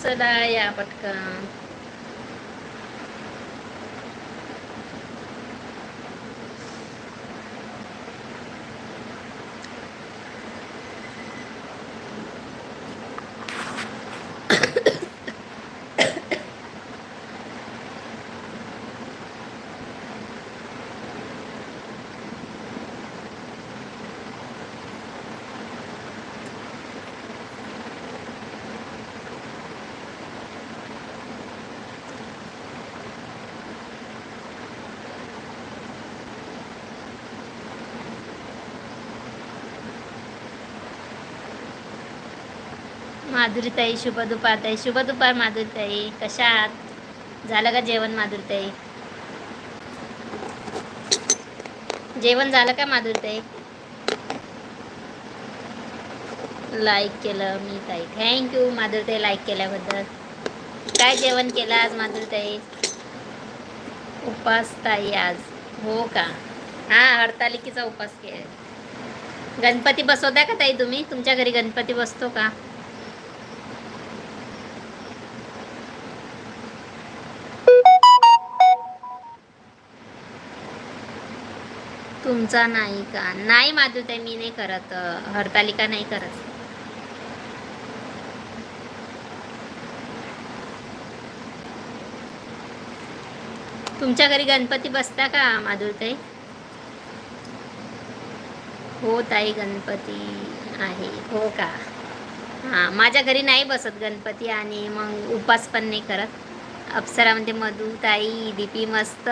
चला या पटकन. माधुरीताई शुभ दुपार ताई शुभ दुपार माधुरीताई कशा आहात? झालं का जेवण माधुरीताई? जेवण झालं का माधुरीताई? लाईक केलं मी ताई. थँक्यू माधुरीताई लाईक केल्याबद्दल. काय जेवण केलं आज माधुरीताई? उपास ताई आज. हो का? हां हरतालिकेचा उपास केला गणपती बसवता का ताई तुम्ही? तुमच्या घरी गणपती बसतो का? तुमचा नाही का? नाही माधुताई मी नाही करत. हरतालिका नाही करत. तुमच्या घरी गणपती बसता का माधुरताई हो ताई गणपती आहे. हो का? हां माझ्या घरी नाही बसत गणपती आणि मग उपास पण नाही करत. अप्सरामध्ये मधुताई दीपी मस्त.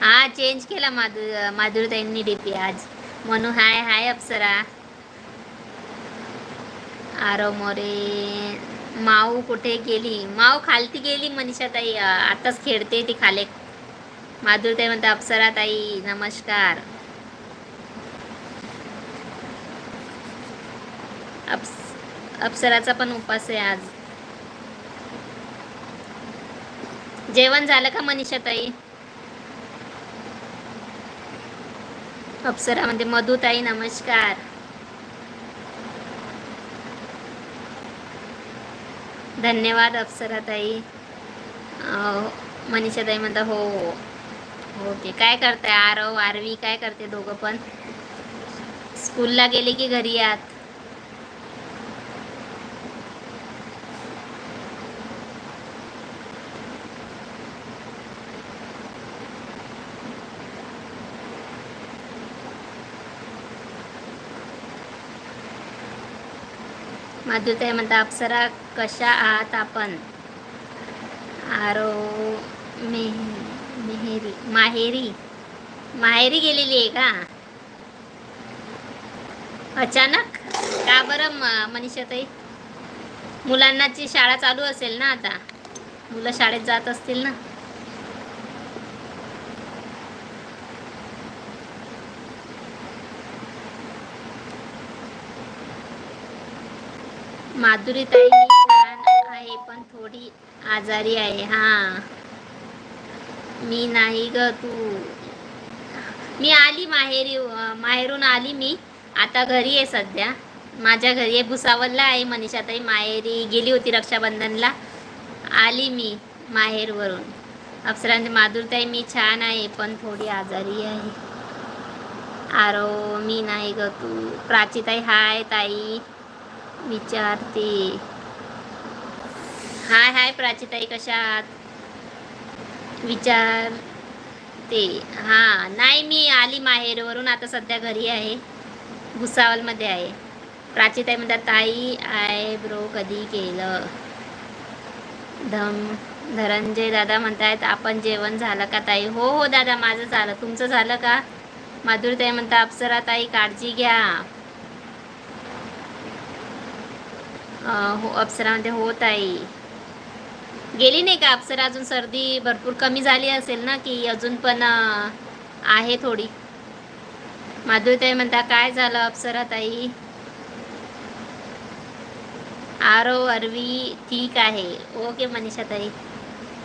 हा चेंज केला माधु माधुरताईंनी डीपी आज. म्हणू हाय हाय अप्सरा. आरव मोरे. माऊ कुठे गेली? माऊ खालती गेली मनीषा ताई आताच खेळते ती खाले. माधुरताई म्हणतात अप्सरा ताई नमस्कार. अप्स अप्सराचा पण उपास आहे आज. जेवण झालं का मनीषा ताई अप्सरा म्हणजे मधुताई नमस्कार. धन्यवाद अप्सरा ताई मनीषा ताई म्हणता हो हो ओके. काय करताय? आरव आरवी काय करते दोघं पण? स्कूलला गेले की घरी आत माधुरताई म्हणता अप्सरा कशा आहात आपण? आरो मेह मेहेरी माहेरी माहेरी गेलेली आहे का? अचानक? का बरं मनीषाताई मुलांनाची शाळा चालू असेल ना आता मुलं शाळेत जात असतील ना? माधुरी ताई मी छान आहे पण थोडी आजारी आहे हा. मी नाही ग तू. मी आली माहेरी माहेरून आली मी. आता घरी आहे सध्या. माझ्या घरी आहे भुसावलला आहे मनीषाताई. माहेरी गेली होती रक्षाबंधनला. आली मी माहेरवरून. अप्सरांची माधुरताई मी छान आहे पण थोडी आजारी आहे. आरो मी नाही ग तू. प्राचीताई हाय ताई. विचारते. हाय हाय प्राचीताई कशा आहात? विचारते. हां नाही मी आली माहेरवरून आता सध्या घरी आहे. भुसावलमध्ये आहे. प्राचीताई म्हणतात ताई आय ब्रो कधी केलं? धम धनंजय दादा म्हणतायत आपण जेवण झालं का ताई? हो हो दादा माझं झालं. तुमचं झालं का? माधुरताई म्हणता अप्सरा ताई काळजी घ्या. हो अप्सरामध्ये होत आहे. गेली नाही का अप्सरा? अजून सर्दी भरपूर कमी झाली असेल ना की अजून पण आहे थोडी. माधुरीताई म्हणता काय झालं अप्सरा ताई? आरो अरवी ठीक आहे. ओके मनीषा ताई.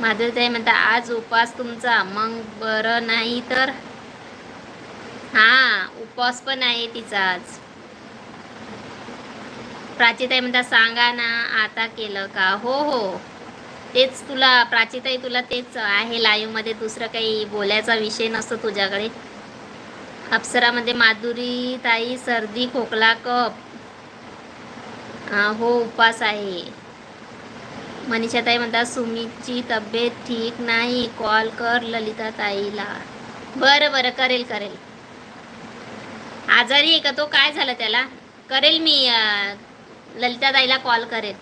माधुरीताई म्हणता आज उपवास तुमचा. मग बरं नाही तर? हां उपवास पण आहे तिचा आज प्राचीताई म्हणतात सांगा ना आता केलं का? हो हो. तेच तुला प्राचीताई तुला तेच आहे लाईव्हमध्ये. दुसरं काही बोलायचा विषय नसतो तुझ्याकडे. अप्सरामध्ये माधुरी ताई सर्दी खोकला कप हो उपास आहे. मनीषाताई म्हणतात सुमितची तब्येत ठीक नाही. कॉल कर ललिता ताईला बरं बरं. करेल करेल. आजारी आहे का तो? काय झालं त्याला? करेल मी ललिताताईला कॉल करेल.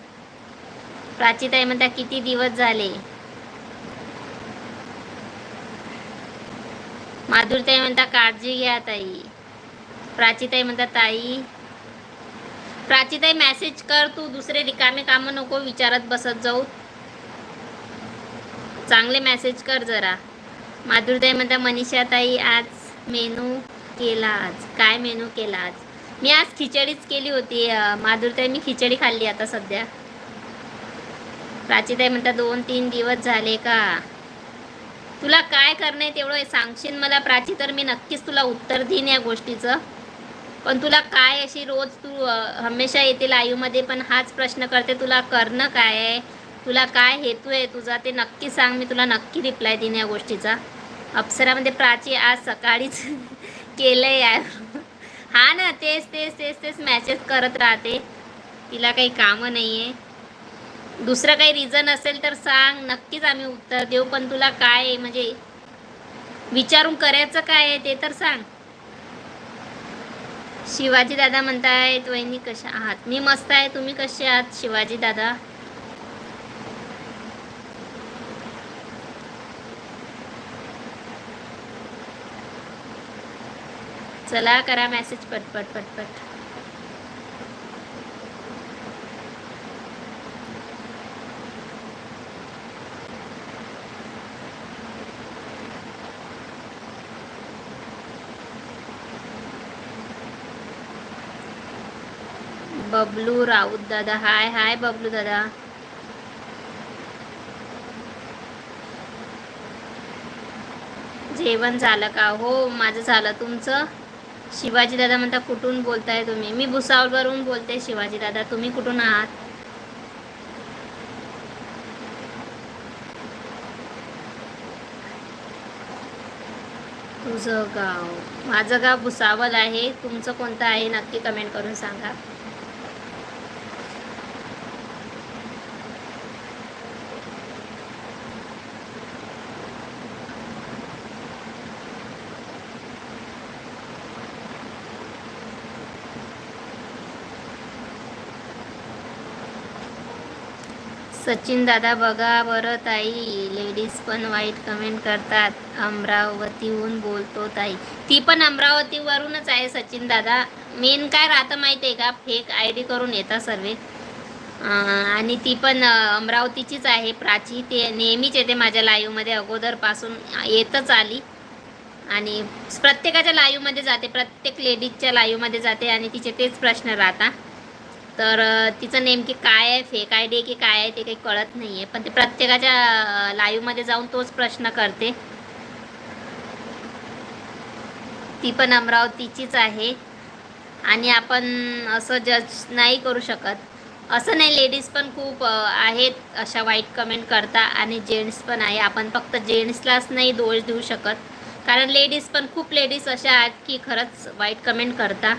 प्राचीताई म्हणतात किती दिवस झाले? माधुरताई म्हणतात काळजी घ्या ताई. प्राचीताई म्हणतात ताई प्राचीताई मेसेज कर तू दुसरे रिकामे कामं नको विचारत बसत जाऊ. चांगले मेसेज कर जरा. माधुरताई म्हणता मनीषा ताई आज मेनू केला आज. काय मेनू केला आज? मी आज खिचडीच केली होती माधुरताई मी खिचडी खाल्ली आता सध्या. प्राचीताई म्हणता दोन तीन दिवस झाले का? तुला काय करणं आहे तेवढं सांगशील मला प्राची तर मी नक्कीच तुला उत्तर देईन या गोष्टीचं. पण तुला काय अशी रोज तू हमेशा येते लाईव्हमध्ये पण हाच प्रश्न करते तुला करणं काय आहे? तुला काय हेतू आहे तुझा ते नक्की सांग मी तुला नक्की रिप्लाय देईन या गोष्टीचा. अप्सरामध्ये प्राची आज सकाळीच केलं आहे यार. हा ना तेच तेच तेच तेच मॅसेज करत राहते. तिला काही कामं नाही आहे दुसरं काही रिझन असेल तर सांग. नक्कीच आम्ही उत्तर देऊ पण तुला काय आहे? म्हणजे विचारून करायचं काय आहे ते तर सांग. शिवाजी दादा म्हणतायत वहिनी कशा आहात? मी मस्त आहे. तुम्ही कसे आहात शिवाजी दादा? चला करा मेसेज पटपट पटपट. बबलू राऊत दादा हाय हाय बबलू दादा. जेवण झालं का? हो माझं झालं. तुमचं? शिवाजी दादा म्हणता कुठून बोलताय तुम्ही? मी भुसावळवरून बोलते शिवाजी दादा तुम्ही कुठून आहात? तुझं गाव माझं गाव भुसावळ आहे. तुमचं कोणतं आहे? नक्की कमेंट करून सांगा. सचिन दादा बघा बरं ताई. लेडीज पण वाईट कमेंट करतात. अमरावतीहून बोलतो ताई. ती पण अमरावतीवरूनच आहे सचिन दादा. मेन काय राहतं माहिती आहे का? फेक आय डी करून येतात सर्व. आणि ती पण अमरावतीचीच आहे. प्राची ते नेहमीच येते माझ्या लाईव्हमध्ये अगोदरपासून येतच आली. आणि प्रत्येकाच्या लाईव्हमध्ये जाते. प्रत्येक लेडीजच्या लाईव्हमध्ये जाते. आणि तिचे तेच प्रश्न राहतात. तर तिचं नेमकी काय आहे फेक आय डी की काय आहे ते काही कळत नाही आहे पण ते प्रत्येकाच्या लाईव्हमध्ये जाऊन तोच प्रश्न करते. ती पण अमरावतीचीच आहे. आणि आपण असं जज नाही करू शकत. असं नाही लेडीज पण खूप आहेत अशा वाईट कमेंट करता आणि जेंट्स पण आहे. आपण फक्त जेंट्सलाच नाही दोष देऊ शकत. कारण लेडीज पण खूप लेडीज अशा आहेत की खरंच वाईट कमेंट करता.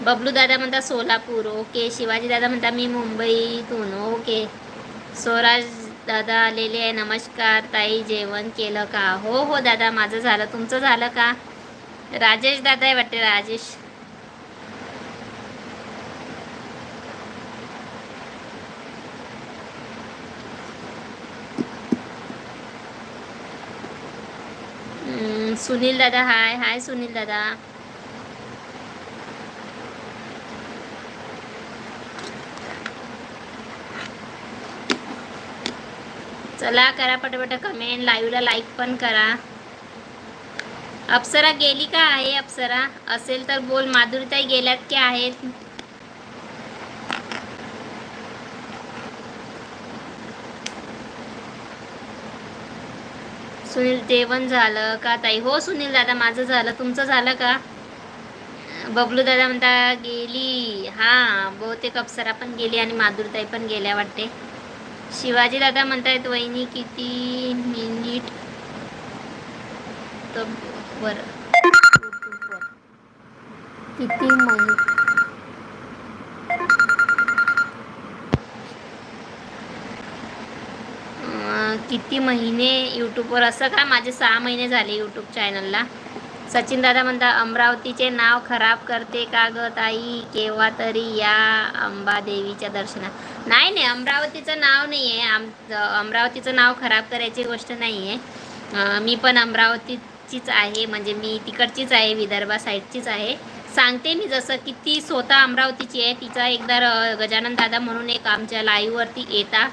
बबलू दादा म्हणता सोलापूर ओके. शिवाजी दादा म्हणता मी मुंबईतून ओके. स्वराज दादा आलेले आहे नमस्कार. ताई जेवण केलं का? हो हो दादा माझं झालं. तुमचं झालं का? राजेश दादा आहे वाटते राजेश. सुनील दादा हाय हाय सुनील दादा. चला करा पटापट कमेंट लाईव्हला लाईक पण करा. अप्सरा गेली का आहे अप्सरा? असेल तर बोल. माधुरीताई गेल्यात की आहेत? सुनील जेवण झालं का ताई? हो सुनील दादा माझं झालं. तुमचं झालं का? बबलू दादा म्हणता गेली. हा बहुतेक अप्सरा पण गेली आणि माधुरताई पण गेल्या वाटते. शिवाजी दादा म्हणतायत वहिनी किती मिनिट वर. किती मिनिट किती महिने यूट्यूबवर असं का माझे सहा महिने झाले यूट्यूब चॅनलला सचिन दादा म्हणता अमरावतीचे नाव खराब करते का ग ताई? केव्हा तरी या अंबादेवीच्या दर्शनात. नाही नाही अमरावतीचं नाव नाही आहे आम अमरावतीचं नाव खराब करायची गोष्ट नाही आहे मी पण अमरावतीचीच आहे. म्हणजे मी तिकडचीच आहे विदर्भा साईडचीच आहे. सांगते मी जसं की ती स्वतः अमरावतीची आहे. तिचा एकदा र- गजानन दादा म्हणून एक आमच्या लाईव्हवरती येता.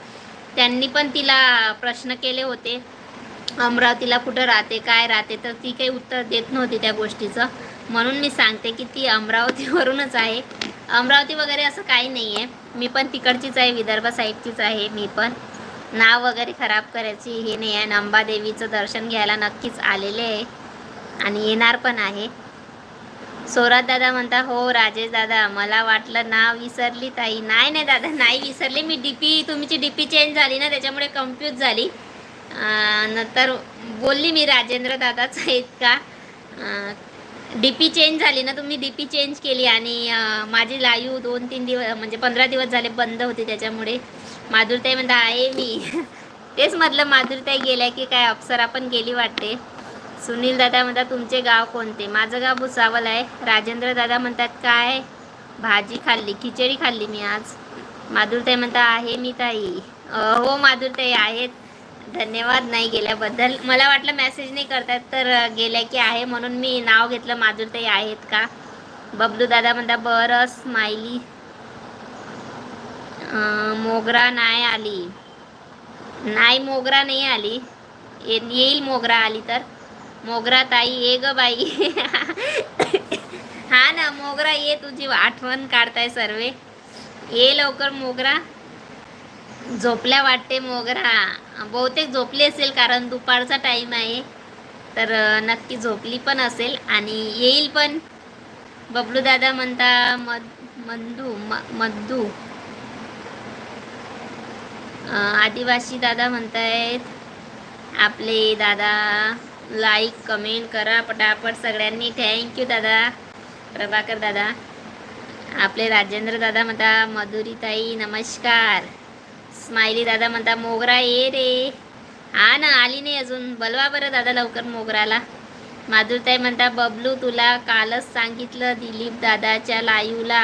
त्यांनी पण तिला प्रश्न केले होते. अमरावतीला कुठं राहते काय राहते तर ती काही उत्तर देत नव्हती त्या गोष्टीचं. म्हणून मी सांगते की ती अमरावतीवरूनच आहे. अमरावती वगैरे असं काही नाही आहे मी पण तिकडचीच आहे विदर्भ साईडचीच आहे मी पण. नाव वगैरे खराब करायची हे नाही आहे. अंबादेवीचं दर्शन घ्यायला नक्कीच आलेले आहे आणि येणार पण आहे. सोरात दादा म्हणता हो राजेश दादा मला वाटलं नाव विसरली ताई. नाही नाही दादा नाही विसरली. मी डी पी तुमची डीपी चेंज झाली ना त्याच्यामुळे कन्फ्यूज झाली. नंतर बोलली मी राजेंद्र दादाच आहेत का डीपी चेंज झाली ना तुम्ही डीपी चेंज केली आणि माझी लाईव्ह दोन तीन दिवस म्हणजे पंधरा दिवस झाले बंद होते त्याच्यामुळे. माधुरताई म्हणता आहे मी. तेच म्हटलं माधुरताई गेल्या की काय अप्सरा पण गेली वाटते. सुनील दादा म्हणतात तुमचे गाव कोणते? माझं गाव भुसावल आहे. राजेंद्र दादा म्हणतात काय? भाजी खाल्ली खिचडी खाल्ली मी आज. माधुरताई म्हणता आहे मी ताई. हो माधुरताई आहेत. धन्यवाद नाही गेल्याबद्दल. मला वाटलं मेसेज नाही करतात तर गेल्या की आहे म्हणून मी नाव घेतलं. माधुरताई आहेत का? बबलू दादा म्हणता बरं स्माइली मोगरा नाही आली. नाही मोगरा नाही आली. ये- येईल मोगरा आली तर. मोगरा ताई ये ग बाई. हा ना मोगरा ये तुझी आठवण काढताय सर्वे. ये लवकर मोगरा. झोपल्या वाटते मोगरा बहुतेक झोपली असेल कारण दुपारचा टाईम आहे. तर नक्की झोपली पण असेल आणि येईल पण. बबलू दादा म्हणता मद मंदू म मद्दू. आदिवासी दादा म्हणतायत आपले दादा लाईक कमेंट करा पटापट सगळ्यांनी. थँक्यू दादा प्रभाकर दादा. आपले राजेंद्र दादा म्हणता मधुरीताई नमस्कार. स्माइली दादा म्हणता मोगरा ये रे. हा ना आली नाही अजून. बोलवा बरं दादा लवकर मोगराला. माधुरताई म्हणता बबलू तुला कालच सांगितलं दिलीप दादाच्या लाईवला.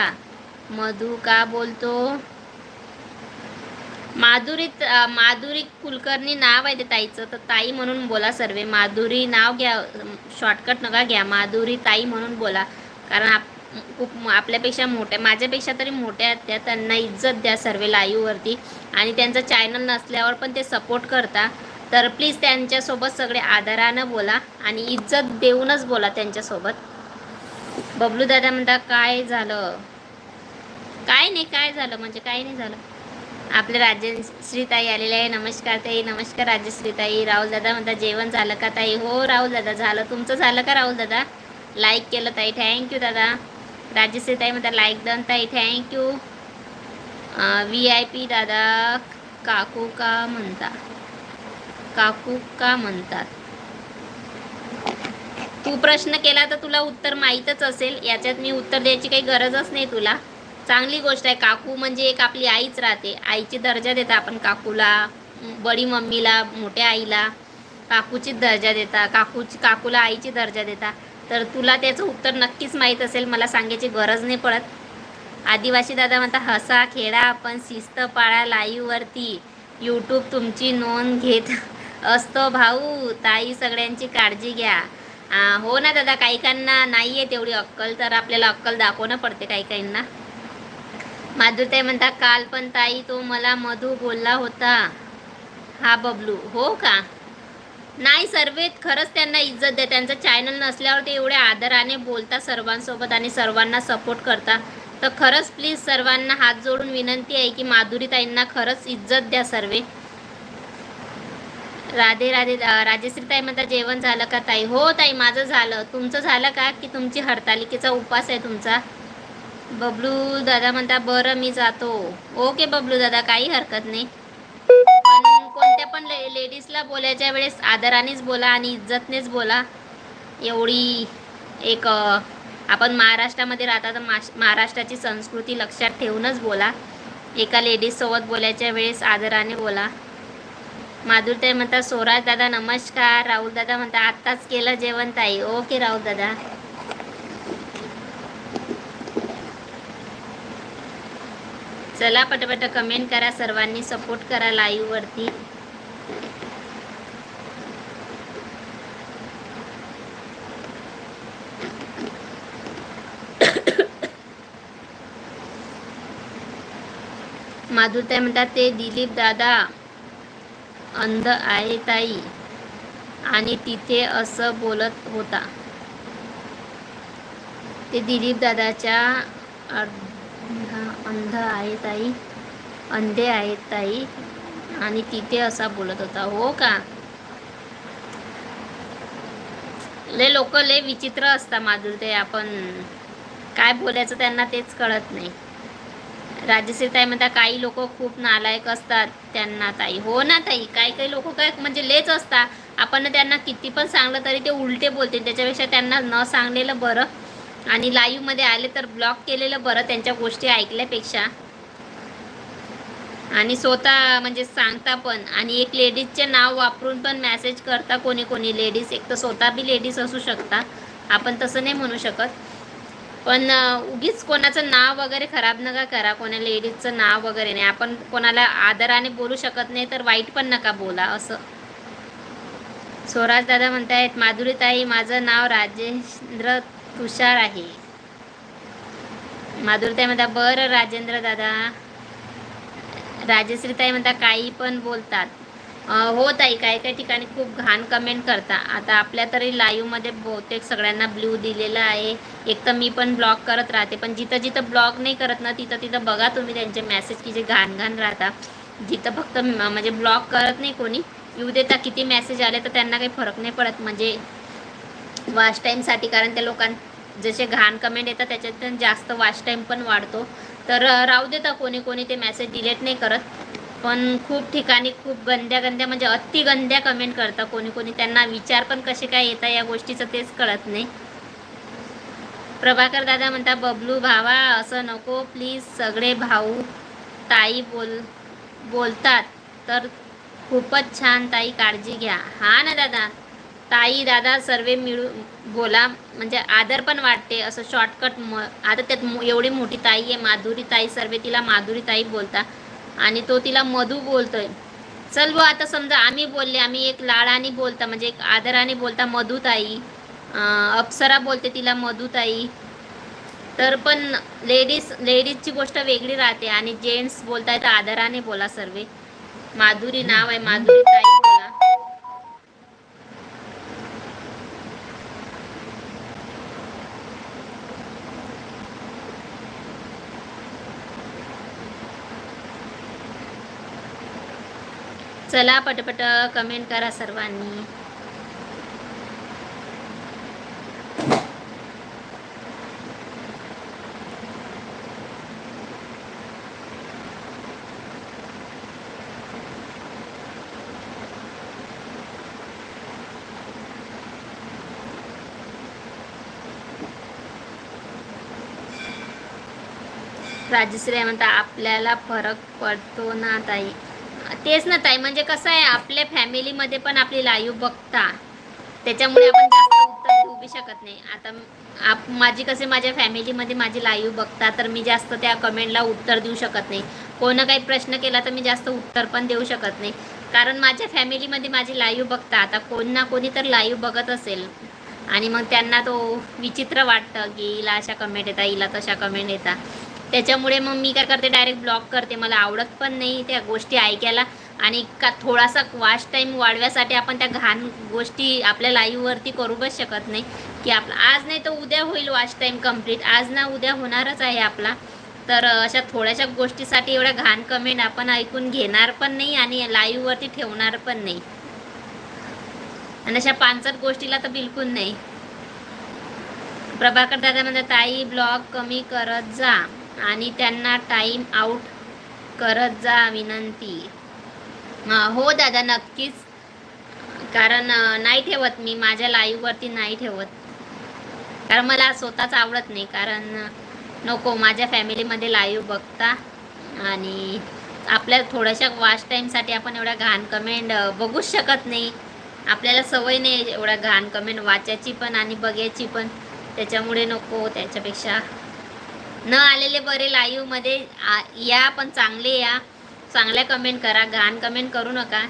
मधू का बोलतो? माधुरी माधुरी कुलकर्णी नाव आहे ते ताईचं. तर ताई म्हणून बोला सर्वे. माधुरी नाव घ्या शॉर्टकट नका घ्या. माधुरी ताई म्हणून बोला. कारण आप खूप आपल्यापेक्षा मोठ्या माझ्यापेक्षा तरी मोठ्या आहेत त्या त्यांना इज्जत द्या सर्व लाईव्हवरती. आणि त्यांचं चॅनल नसल्यावर पण ते सपोर्ट करता. तर प्लीज त्यांच्यासोबत सगळे आदरानं बोला आणि इज्जत देऊनच बोला त्यांच्यासोबत. बबलू दादा म्हणता काय झालं? काय नाही काय झालं? म्हणजे काय नाही झालं. आपले राजश्रीताई आलेले आहे. नमस्कार ताई नमस्कार राजश्रीताई राहुल दादा म्हणता जेवण झालं का ताई? हो राहुल दादा झालं. तुमचं झालं का राहुल दादा लाईक केलं ताई. थँक्यू दादा. राजश्रीताई म्हणतात लाईक दन ताई थँक्यू व्ही आय पी दादा काकू का म्हणता. काकू का म्हणतात. तू प्रश्न केला तर तुला उत्तर माहीतच असेल. याच्यात मी उत्तर द्यायची काही गरजच नाही तुला. चांगली गोष्ट आहे काकू म्हणजे एक आपली आईच राहते. आईची दर्जा देता आपण काकूला बडी मम्मीला मोठ्या आईला. काकूचीच दर्जा देता काकूची काकूला आईची दर्जा देता. तर तुला त्याचं उत्तर नक्कीच माहीत असेल मला सांगायची गरज नाही पडत. आदिवासी दादा म्हणता हसा खेळा पण शिस्त पाळा लाईव्हवरती यूट्यूब तुमची नोंद घेत असतो भाऊ. ताई सगळ्यांची काळजी घ्या. हो ना दादा काही काहींना नाही आहे तेवढी अक्कल तर आपल्याला अक्कल दाखवणं पडते काही काहींना. माधुरताई म्हणता काल पण ताई तो मला मधू बोलला होता. हा बबलू हो का? नाही सर्वे खरंच त्यांना इज्जत द्या. त्यांचं चॅनल नसल्यावर ते एवढ्या आदराने बोलता सर्वांसोबत आणि सर्वांना सपोर्ट करता तर खरंच प्लीज सर्वांना हात जोडून विनंती आहे की माधुरीताईंना खरंच इज्जत द्या सर्वे. राधे राधे राजेश्रीताई राजेश्री ताई म्हणता जेवण झालं का ताई? हो ताई माझं झालं. तुमचं झालं का की तुमची हरतालिकेचा उपास आहे तुमचा? बबलू दादा म्हणता बरं मी जातो. ओके बबलू दादा काही हरकत नाही. पण कोणत्या पण ले लेडीजला बोलायच्या वेळेस आदरानेच बोला आणि इज्जतनेच बोला एवढी एक आपण महाराष्ट्रामध्ये राहता तर माश महाराष्ट्राची संस्कृती लक्षात ठेवूनच बोला. एका लेडीजसोबत बोलायच्या वेळेस आदराने बोला. माधुरताई म्हणतात स्वराज दादा नमस्कार. राहुल दादा म्हणता आत्ताच केलं जेवण ताई. ओके राहुल दादा. चला पटपट कमेंट करा सर्वांनी सपोर्ट करा लाईव्ह वरती. माधुरताई म्हणतात ते दिलीप दादा अंध आहे ताई. आणि तिथे असं बोलत होता. ते दिलीप दादाच्या अंध आहे ताई. अंधे आहेत ताई. आणि तिथे असा बोलत होता हो का? लय लोक लय विचित्र असतात माधुरते आपण काय बोलायचं त्यांना तेच कळत नाही. राजश्री ताई म्हणता काही लोक खूप नालायक असतात त्यांना ताई. हो ना ताई काही काही लोक काय म्हणजे लेच असतात. आपण त्यांना किती पण सांगलं तरी ते उलटे बोलतील. त्याच्यापेक्षा त्यांना न सांगलेलं बरं. आणि लाईव्हमध्ये आले तर ब्लॉक केलेलं बरं त्यांच्या गोष्टी ऐकल्यापेक्षा. आणि स्वतः म्हणजे सांगता पण. आणि एक लेडीजचे नाव वापरून पण मॅसेज करता कोणी कोणी. लेडीज एक तर स्वतः बी लेडीज असू शकता. आपण तसं नाही म्हणू शकत. पण उगीच कोणाचं नाव वगैरे खराब नका करा. कोणा लेडीजचं नाव वगैरे नाही. आपण कोणाला आदराने बोलू शकत नाही तर वाईट पण नका बोला असं. स्वराज दादा म्हणतायत माधुरीताई माझं नाव राजेंद्र तुषार आहे. माधुरताई म्हणता बरं राजेंद्र दादा. राजश्रीताई म्हणता काही पण बोलतात. हो ताई काही काही ठिकाणी खूप घाण कमेंट करता. आता आपल्या तरी लाईव्हमध्ये बहुतेक सगळ्यांना ब्ल्यू दिलेला आहे. एक तर मी पण ब्लॉक करत राहते पण जिथं जिथं ब्लॉक नाही करत ना तिथं तिथं बघा तुम्ही त्यांचे मेसेज की जे घाण घाण राहता. जिथं फक्त म्हणजे ब्लॉक करत नाही कोणी. येऊ देता किती मेसेज आले तर त्यांना काही फरक नाही पडत. म्हणजे वॉच टाईमसाठी कारण त्या लोकां जसे घाण कमेंट येतात त्याच्यात जास्त वॉच टाईम पण वाढतो. तर राहू देता कोणी कोणी ते मेसेज डिलीट नाही करत. पण खूप ठिकाणी खूप गंद्या गंद्या म्हणजे अति गंद्या कमेंट करता कोणी कोणी. त्यांना विचार पण कसे काय येतात या गोष्टीचं तेच कळत नाही. प्रभाकर दादा म्हणता बबलू भावा असं नको प्लीज सगळे भाऊ ताई बोल बोलतात. तर खूपच छान ताई काळजी घ्या. हा ना दादा? ताई दादा सर्व मिळू बोला. म्हणजे आदर पण वाटते असं शॉर्टकट म आता त्यात एवढी मोठी ताई आहे माधुरी ताई सर्व तिला माधुरी ताई बोलता. आणि तो तिला मधू बोलतोय. चल व आता समजा आम्ही बोलले आम्ही एक लाडाने बोलता म्हणजे एक आदराने बोलता मधुताई अप्सरा बोलते तिला मधुताई तर पण लेडीज लेडीजची गोष्ट वेगळी राहते. आणि जेंट्स बोलताय तर आदराने बोला सर्वे. माधुरी नाव आहे माधुरी ताई बोला. चला पटपट कमेंट करा सर्वांनी. राजश्री म्हणता आपल्याला फरक पडतो ना ताई? तेच ना ताई म्हणजे कसं आहे आपल्या फॅमिलीमध्ये पण आपली लाईव्ह बघता त्याच्यामुळे आपण जास्त उत्तर देऊ बी शकत नाही. आता आप माझी कसे माझ्या फॅमिलीमध्ये माझी लाईव्ह बघता तर मी जास्त त्या कमेंटला उत्तर देऊ शकत नाही. कोण काही प्रश्न केला तर मी जास्त उत्तर पण देऊ शकत नाही. कारण माझ्या फॅमिलीमध्ये माझी लाईव्ह बघता आता कोण ना कोणी तर लाईव्ह बघत असेल. आणि मग त्यांना तो विचित्र वाटतं की हिला अशा कमेंट येतात हिला तशा कमेंट येतात. त्याच्यामुळे मग मी काय करते डायरेक्ट ब्लॉक करते. मला आवडत पण नाही त्या गोष्टी ऐकायला. आणि का थोडासा वॉच टाईम वाढव्यासाठी आपण त्या घाण गोष्टी आपल्या लाईव्हवरती करूच शकत नाही. की आपला आज नाही तर उद्या होईल वॉच टाईम कंप्लीट आज ना उद्या होणारच आहे आपला. तर अशा थोड्याशा गोष्टीसाठी एवढ्या घाण कमेंट आपण ऐकून घेणार पण नाही आणि लाईव्हवरती ठेवणार पण नाही. आणि अशा पानसट गोष्टीला तर बिलकुल नाही. प्रभाकर दादा म्हणतात ताई ब्लॉग कमी करत जा. आणि त्यांना टाईम आउट करत जा विनंती. हो दादा नक्कीच. कारण नाही ठेवत मी माझ्या लाईव्हवरती नाही ठेवत. कारण मला स्वतःच आवडत नाही कारण नको माझ्या फॅमिलीमध्ये लाईव्ह बघता. आणि आपल्या थोड्याशा वॉच टाईमसाठी आपण एवढ्या घाण कमेंट बघूच शकत नाही. आपल्याला सवय नाही एवढ्या घाण कमेंट वाचायची पण आणि बघायची पण. त्याच्यामुळे नको त्याच्यापेक्षा न आलेले बरे लाईव्हमध्ये मध्ये. या पण चांगले या. चांगल्या कमेंट करा. घाण कमेंट करू नका.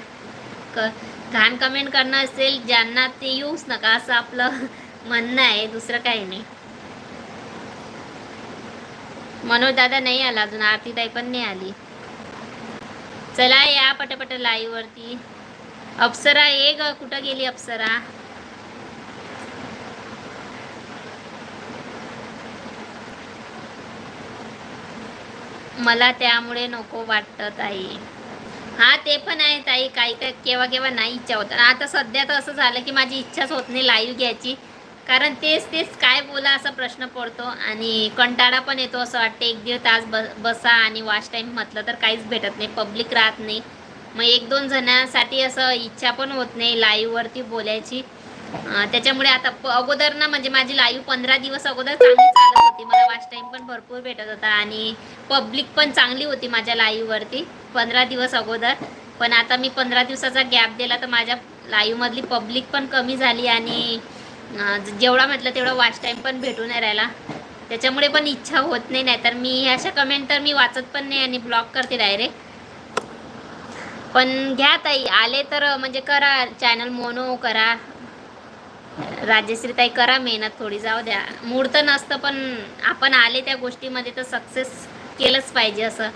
क घाण कमेंट करणं असेल ज्यांना ते येऊच नका असं आपलं म्हणणं आहे. दुसरं काही नाही. मनोज दादा नाही आला अजून. आरती ताई पण नाही आली. चला या पटापट लाईव्ह वरती. अप्सरा ये ग. कुठं गेली अप्सरा? मला त्यामुळे नको वाटतं ताई. हा ते पण आहे ताई. काही काही केव्हा केव्हा नाही इच्छा होत. आता सध्या तर असं झालं की माझी इच्छाच होत नाही लाईव्ह घ्यायची. कारण तेच तेच काय बोला असा प्रश्न पडतो आणि कंटाळा पण येतो असं वाटतं. एक दीड तास ब बसा आणि वॉच टाईम म्हटलं तर काहीच भेटत नाही. पब्लिक राहत नाही. मग एक दोन जणांसाठी असं इच्छा पण होत नाही लाईव्हवरती बोलायची. त्याच्यामुळे आता अगोदर ना म्हणजे माझी लाईव्ह पंधरा दिवस अगोदर चांगली चालत होती. मला वॉच टाईम पण भरपूर भेटत होता आणि पब्लिक पण चांगली होती माझ्या लाईव्हवरती पंधरा दिवस अगोदर. पण आता मी पंधरा दिवसाचा गॅप दिला तर माझ्या लाईव्हमधली पब्लिक पण कमी झाली आणि जेवढा म्हटलं तेवढा वॉच टाईम पण भेटून नाही राहिला. त्याच्यामुळे पण इच्छा होत नाही नाहीतर मी ह्या अशा कमेंट तर मी वाचत पण नाही आणि ब्लॉक करते डायरेक्ट पण घ्या ताई आले तर म्हणजे करा चॅनल मोनो करा. राजश्री ताई करा मेहनत थोडी जाऊ द्या. मूड तर नसतं पण आपण आले त्या गोष्टीमध्ये तर सक्सेस केलंच पाहिजे असं.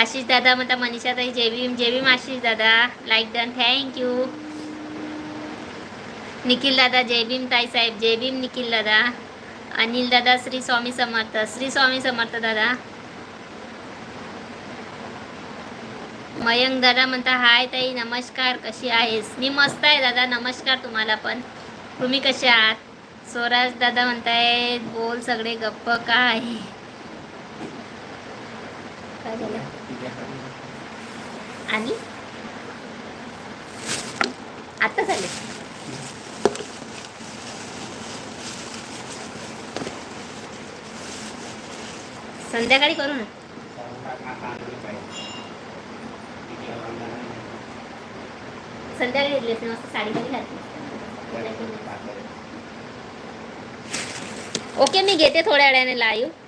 आशिष दादा म्हणता मनीषा ताई जय भीम भीम आशिष दादा. लाईक डन थँक्यू निखिल दादा जय भीम ताई साहेब जय भीम निखिल दादा. अनिल दादा श्री स्वामी समर्थ. श्री स्वामी समर्थ दादा. मयंक दादा म्हणता हाय ताई नमस्कार. कशी आहेस? मी मस्त आहे दादा. नमस्कार तुम्हाला पण. तुम्ही कसे आहात? स्वराज दादा म्हणताय बोल सगळे गप्प काय काय झालं? आणि? आता झाले. संध्याकाळी करू ना. संध्याकाळी घेतलीस ना मस्त साडी कधी घातली. ओके मी घेते थोड्या वेळाने लाईव्ह